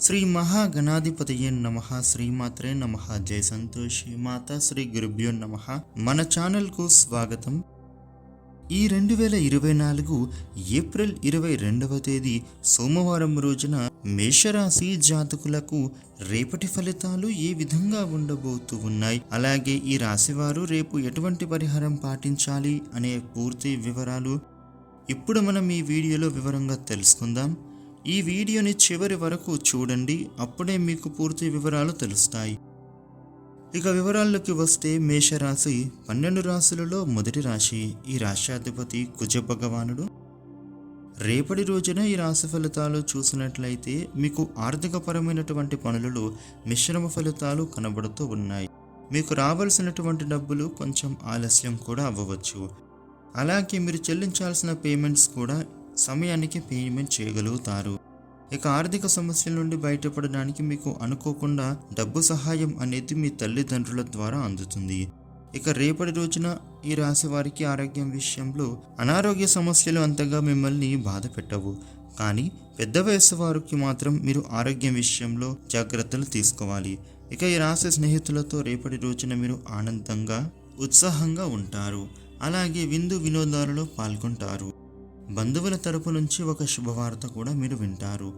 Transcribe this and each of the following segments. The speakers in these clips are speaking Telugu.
శ్రీ మహాగణాధిపతయే నమ శ్రీమాత్రే నమ జయ సంతోషి మాత శ్రీ గురుభ్యో నమ. మన ఛానల్కు స్వాగతం. ఈ రెండు వేల ఇరవై నాలుగు ఏప్రిల్ ఇరవై రెండవ తేదీ సోమవారం రోజున మేషరాశి జాతకులకు రేపటి ఫలితాలు ఏ విధంగా ఉండబోతూ ఉన్నాయి? అలాగే ఈ రాశివారు రేపు ఎటువంటి పరిహారం పాటించాలి అనే పూర్తి వివరాలు ఇప్పుడు మనం ఈ వీడియోలో వివరంగా తెలుసుకుందాం. ఈ వీడియోని చివరి వరకు చూడండి అప్పుడే మీకు పూర్తి వివరాలు తెలుస్తాయి. ఇక వివరాల్లోకి వస్తే మేషరాశి పన్నెండు రాశులలో మొదటి రాశి. ఈ రాశ్యాధిపతి కుజ భగవానుడు. రేపటి రోజున ఈ రాశి ఫలితాలు చూసినట్లయితే మీకు ఆర్థికపరమైనటువంటి పనులలో మిశ్రమ ఫలితాలు కనబడుతూ ఉన్నాయి. మీకు రావాల్సినటువంటి డబ్బులు కొంచెం ఆలస్యం కూడా అవ్వవచ్చు. అలాగే మీరు చెల్లించాల్సిన పేమెంట్స్ కూడా సమయానికి పేమెంట్ చేయగలుగుతారు. ఇక ఆర్థిక సమస్యల నుండి బయటపడడానికి మీకు అనుకోకుండా డబ్బు సహాయం అనేది మీ తల్లిదండ్రుల ద్వారా అందుతుంది. ఇక రేపటి రోజున ఈ రాశి వారికి ఆరోగ్యం విషయంలో అనారోగ్య సమస్యలు అంతగా మిమ్మల్ని బాధ పెట్టవు. కానీ పెద్ద వయసు వారికి మాత్రం మీరు ఆరోగ్యం విషయంలో జాగ్రత్తలు తీసుకోవాలి. ఇక ఈ రాశి స్నేహితులతో రేపటి రోజున మీరు ఆనందంగా ఉత్సాహంగా ఉంటారు. అలాగే విందు వినోదాలలో పాల్గొంటారు. బంధువుల తరపు నుంచి ఒక శుభవార్త కూడా మీరు వింటారు.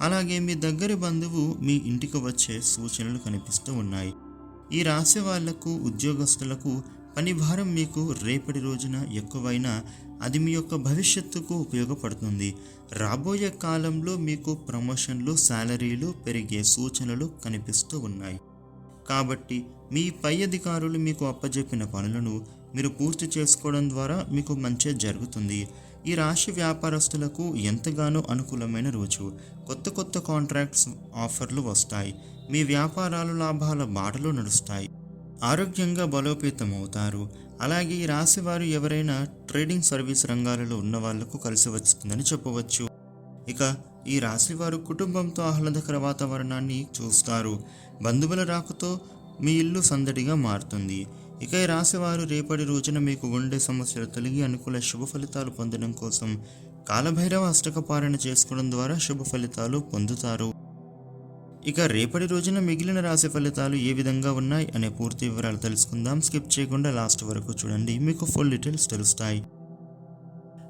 అలాగే మీ దగ్గరి బంధువు మీ ఇంటికి వచ్చే సూచనలు కనిపిస్తూ ఉన్నాయి. ఈ రాశి వాళ్ళకు ఉద్యోగస్తులకు పని భారం మీకు రేపటి రోజున ఎక్కువైనా అది మీ యొక్క భవిష్యత్తుకు ఉపయోగపడుతుంది. రాబోయే కాలంలో మీకు ప్రమోషన్లు శాలరీలు పెరిగే సూచనలు కనిపిస్తూ ఉన్నాయి. కాబట్టి మీ పై అధికారులు మీకు అప్పజెప్పిన పనులను మీరు పూర్తి చేసుకోవడం ద్వారా మీకు మంచి జరుగుతుంది. ఈ రాశి వ్యాపారస్తులకు ఎంతగానో అనుకూలమైన రోజు. కొత్త కొత్త కాంట్రాక్ట్స్ ఆఫర్లు వస్తాయి. మీ వ్యాపారాలు లాభాల బాటలో నడుస్తాయి. ఆరోగ్యంగా బలోపేతం అవుతారు. అలాగే ఈ రాశి వారు ఎవరైనా ట్రేడింగ్ సర్వీస్ రంగాలలో ఉన్న వాళ్ళకు కలిసి వస్తుందని చెప్పవచ్చు. ఇక ఈ రాశి వారు కుటుంబంతో ఆహ్లాదకర వాతావరణాన్ని చూస్తారు. బంధువుల రాకతో మీ ఇల్లు సందడిగా మారుతుంది. ఇక ఈ రాశివారు రేపటి రోజున మీకు ఉండే సమస్యలు తొలగి అనుకూల శుభ ఫలితాలు పొందడం కోసం కాలభైరవ అష్టకపారణ చేసుకోవడం ద్వారా శుభ ఫలితాలు పొందుతారు. ఇక రేపటి రోజున మిగిలిన రాశి ఫలితాలు ఏ విధంగా ఉన్నాయి అనే పూర్తి వివరాలు తెలుసుకుందాం. స్కిప్ చేయకుండా లాస్ట్ వరకు చూడండి. మీకు ఫుల్ డీటెయిల్స్ తెలుస్తాయి.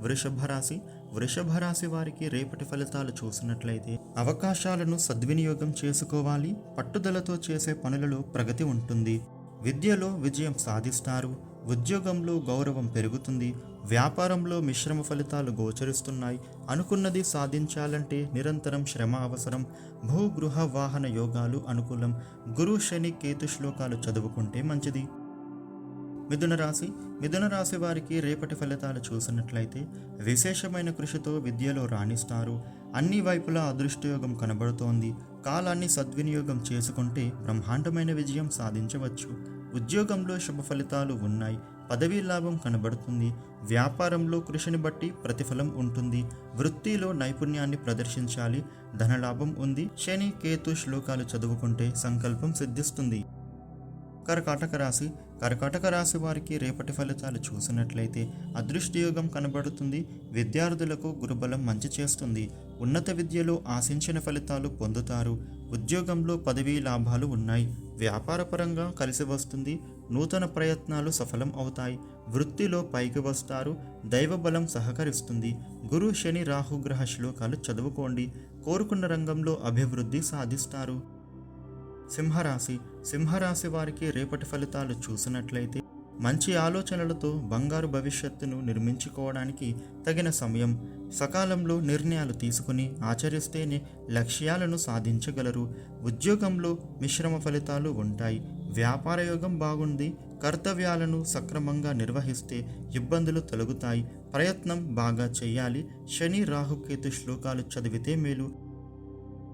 వృషభ రాశి. వృషభ రాశి వారికి రేపటి ఫలితాలు చూసినట్లయితే అవకాశాలను సద్వినియోగం చేసుకోవాలి. పట్టుదలతో చేసే పనులలో ప్రగతి ఉంటుంది. విద్యలో విజయం సాధిస్తారు. ఉద్యోగంలో గౌరవం పెరుగుతుంది. వ్యాపారంలో మిశ్రమ ఫలితాలు గోచరిస్తున్నాయి. అనుకున్నది సాధించాలంటే నిరంతరం శ్రమ అవసరం. భూగృహ వాహన యోగాలు అనుకూలం. గురు శని కేతు శ్లోకాలు చదువుకుంటే మంచిది. మిథున రాశి. మిథున రాశి వారికి రేపటి ఫలితాలు చూసినట్లయితే విశేషమైన కృషితో విద్యలో రాణిస్తారు. అన్ని వైపులా అదృష్టయోగం కనబడుతోంది. కాలాన్ని సద్వినియోగం చేసుకుంటే బ్రహ్మాండమైన విజయం సాధించవచ్చు. ఉద్యోగంలో శుభ ఫలితాలు ఉన్నాయి. పదవీ లాభం కనబడుతుంది. వ్యాపారంలో కృషిని బట్టి ప్రతిఫలం ఉంటుంది. వృత్తిలో నైపుణ్యాన్ని ప్రదర్శించాలి. ధనలాభం ఉంది. శని కేతు శ్లోకాలు చదువుకుంటే సంకల్పం సిద్ధిస్తుంది. కర్కాటక రాశి. కర్కాటక రాశి వారికి రేపటి ఫలితాలు చూసినట్లయితే అదృష్టయోగం కనబడుతుంది. విద్యార్థులకు గురుబలం మంచి చేస్తుంది. ఉన్నత విద్యలో ఆశించిన ఫలితాలు పొందుతారు. ఉద్యోగంలో పదవీ లాభాలు ఉన్నాయి. వ్యాపారపరంగా కలిసి వస్తుంది. నూతన ప్రయత్నాలు సఫలం అవుతాయి. వృత్తిలో పైకి వస్తారు. దైవబలం సహకరిస్తుంది. గురు శని రాహుగ్రహ శ్లోకాలు చదువుకోండి. కోరుకున్న రంగంలో అభివృద్ధి సాధిస్తారు. సింహరాశి సింహరాశి వారికి రేపటి ఫలితాలు చూసినట్లయితే మంచి ఆలోచనలతో బంగారు భవిష్యత్తును నిర్మించుకోవడానికి తగిన సమయం. సకాలంలో నిర్ణయాలు తీసుకుని ఆచరిస్తేనే లక్ష్యాలను సాధించగలరు. ఉద్యోగంలో మిశ్రమ ఫలితాలు ఉంటాయి. వ్యాపార యోగం బాగుంది. కర్తవ్యాలను సక్రమంగా నిర్వహిస్తే ఇబ్బందులు తొలగుతాయి. ప్రయత్నం బాగా చేయాలి. శని రాహుకేతు శ్లోకాలు చదివితే మేలు.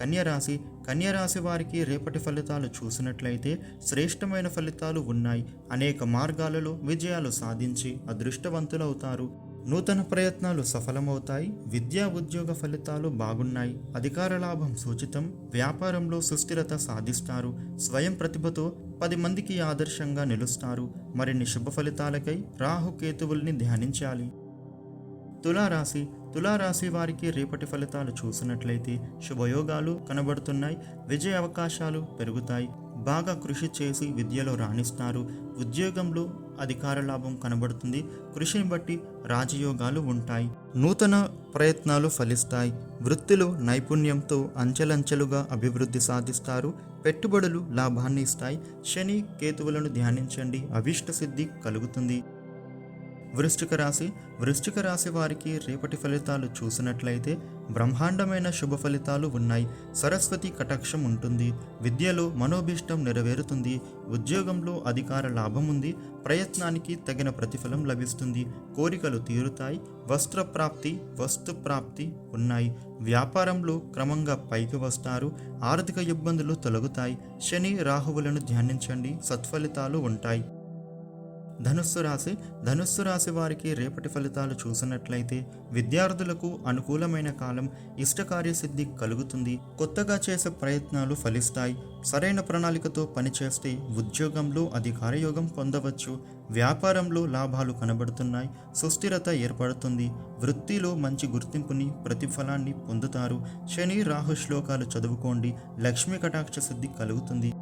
కన్యరాశి కన్యరాశి వారికి రేపటి ఫలితాలు చూసినట్లయితే శ్రేష్టమైన ఫలితాలు ఉన్నాయి. అనేక మార్గాలలో విజయాలు సాధించి అదృష్టవంతులవుతారు. నూతన ప్రయత్నాలు సఫలమవుతాయి. విద్యా ఉద్యోగ ఫలితాలు బాగున్నాయి. అధికార లాభం సూచితం. వ్యాపారంలో సుస్థిరత సాధిస్తారు. స్వయం ప్రతిభతో పది మందికి ఆదర్శంగా నిలుస్తారు. మరిన్ని శుభ ఫలితాలకై రాహుకేతువుల్ని ధ్యానించాలి. తులారాశి తులారాశి వారికి రేపటి ఫలితాలు చూసినట్లయితే శుభయోగాలు కనబడుతున్నాయి విజయ అవకాశాలు పెరుగుతాయి. బాగా కృషి చేసి విద్యలో రాణిస్తారు. ఉద్యోగంలో అధికార లాభం కనబడుతుంది. కృషిని బట్టి రాజయోగాలు ఉంటాయి. నూతన ప్రయత్నాలు ఫలిస్తాయి. వృత్తిలో నైపుణ్యంతో అంచెలంచెలుగా అభివృద్ధి సాధిస్తారు. పెట్టుబడులు లాభాన్ని ఇస్తాయి. శని కేతువులను ధ్యానించండి. అభిష్ట సిద్ధి కలుగుతుంది. వృశ్చిక రాశి. వృశ్చిక రాశి వారికి రేపటి ఫలితాలు చూసినట్లయితే బ్రహ్మాండమైన శుభ ఫలితాలు ఉన్నాయి. సరస్వతి కటాక్షం ఉంటుంది. విద్యలో మనోభీష్టం నెరవేరుతుంది. ఉద్యోగంలో అధికార లాభం ఉంది. ప్రయత్నానికి తగిన ప్రతిఫలం లభిస్తుంది. కోరికలు తీరుతాయి. వస్త్ర ప్రాప్తి వస్తు ప్రాప్తి ఉన్నాయి. వ్యాపారంలో క్రమంగా పైకి వస్తారు. ఆర్థిక ఇబ్బందులు తొలగుతాయి. శని రాహువులను ధ్యానించండి. సత్ఫలితాలు ఉంటాయి. ధనుస్సు రాశి ధనుస్సు రాశి వారికి రేపటి ఫలితాలు చూసినట్లయితే విద్యార్థులకు అనుకూలమైన కాలం ఇష్టకార్యసిద్ధి కలుగుతుంది. కొత్తగా చేసే ప్రయత్నాలు ఫలిస్తాయి. సరైన ప్రణాళికతో పనిచేస్తే ఉద్యోగంలో అధికారయోగం పొందవచ్చు. వ్యాపారంలో లాభాలు కనబడుతున్నాయి. సుస్థిరత ఏర్పడుతుంది. వృత్తిలో మంచి గుర్తింపుని ప్రతిఫలాన్ని పొందుతారు. శని రాహు శ్లోకాలు చదువుకోండి. లక్ష్మీ కటాక్ష సిద్ధి కలుగుతుంది.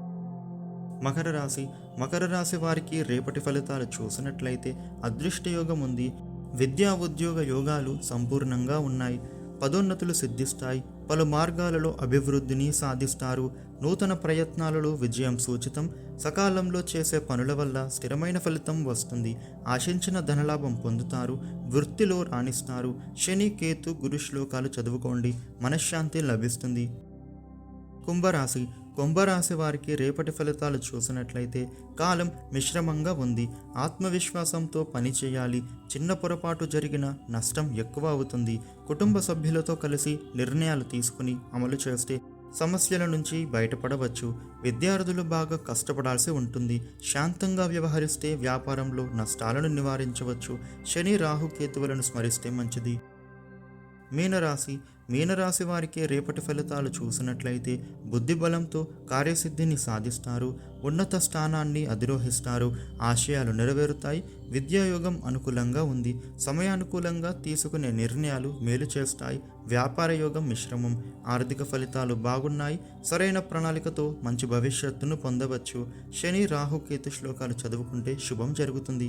మకర రాశి. మకర రాశి వారికి రేపటి ఫలితాలు చూసినట్లయితే అదృష్టయోగం ఉంది. విద్యా ఉద్యోగ యోగాలు సంపూర్ణంగా ఉన్నాయి. పదోన్నతులు సిద్ధిస్తాయి. పలు మార్గాలలో అభివృద్ధిని సాధిస్తారు. నూతన ప్రయత్నాలలో విజయం సూచితం. సకాలంలో చేసే పనుల వల్ల స్థిరమైన ఫలితం వస్తుంది. ఆశించిన ధనలాభం పొందుతారు. వృత్తిలో రాణిస్తారు. శని కేతు గురు శ్లోకాలు చదువుకోండి. మనశ్శాంతి లభిస్తుంది. కుంభరాశి. కుంభరాశి వారికి రేపటి ఫలితాలు చూసినట్లయితే కాలం మిశ్రమంగా ఉంది. ఆత్మవిశ్వాసంతో పని చేయాలి. చిన్న పొరపాటు జరిగిన నష్టం ఎక్కువ అవుతుంది. కుటుంబ సభ్యులతో కలిసి నిర్ణయాలు తీసుకుని అమలు చేస్తే సమస్యల నుంచి బయటపడవచ్చు. విద్యార్థులు బాగా కష్టపడాల్సి ఉంటుంది. శాంతంగా వ్యవహరిస్తే వ్యాపారంలో నష్టాలను నివారించవచ్చు. శని రాహుకేతువులను స్మరిస్తే మంచిది. మీనరాశి మీనరాశి వారికి రేపటి ఫలితాలు చూసినట్లయితే బుద్ధి బలంతో కార్యసిద్ధిని సాధిస్తారు ఉన్నత స్థానాన్ని అధిరోహిస్తారు ఆశయాలు నెరవేరుతాయి విద్యాయోగం అనుకూలంగా ఉంది సమయానుకూలంగా తీసుకునే నిర్ణయాలు మేలు చేస్తాయి వ్యాపార యోగం మిశ్రమం ఆర్థిక ఫలితాలు బాగున్నాయి సరైన ప్రణాళికతో మంచి భవిష్యత్తును పొందవచ్చు. శని రాహు కేతు శ్లోకాలు చదువుకుంటే శుభం జరుగుతుంది.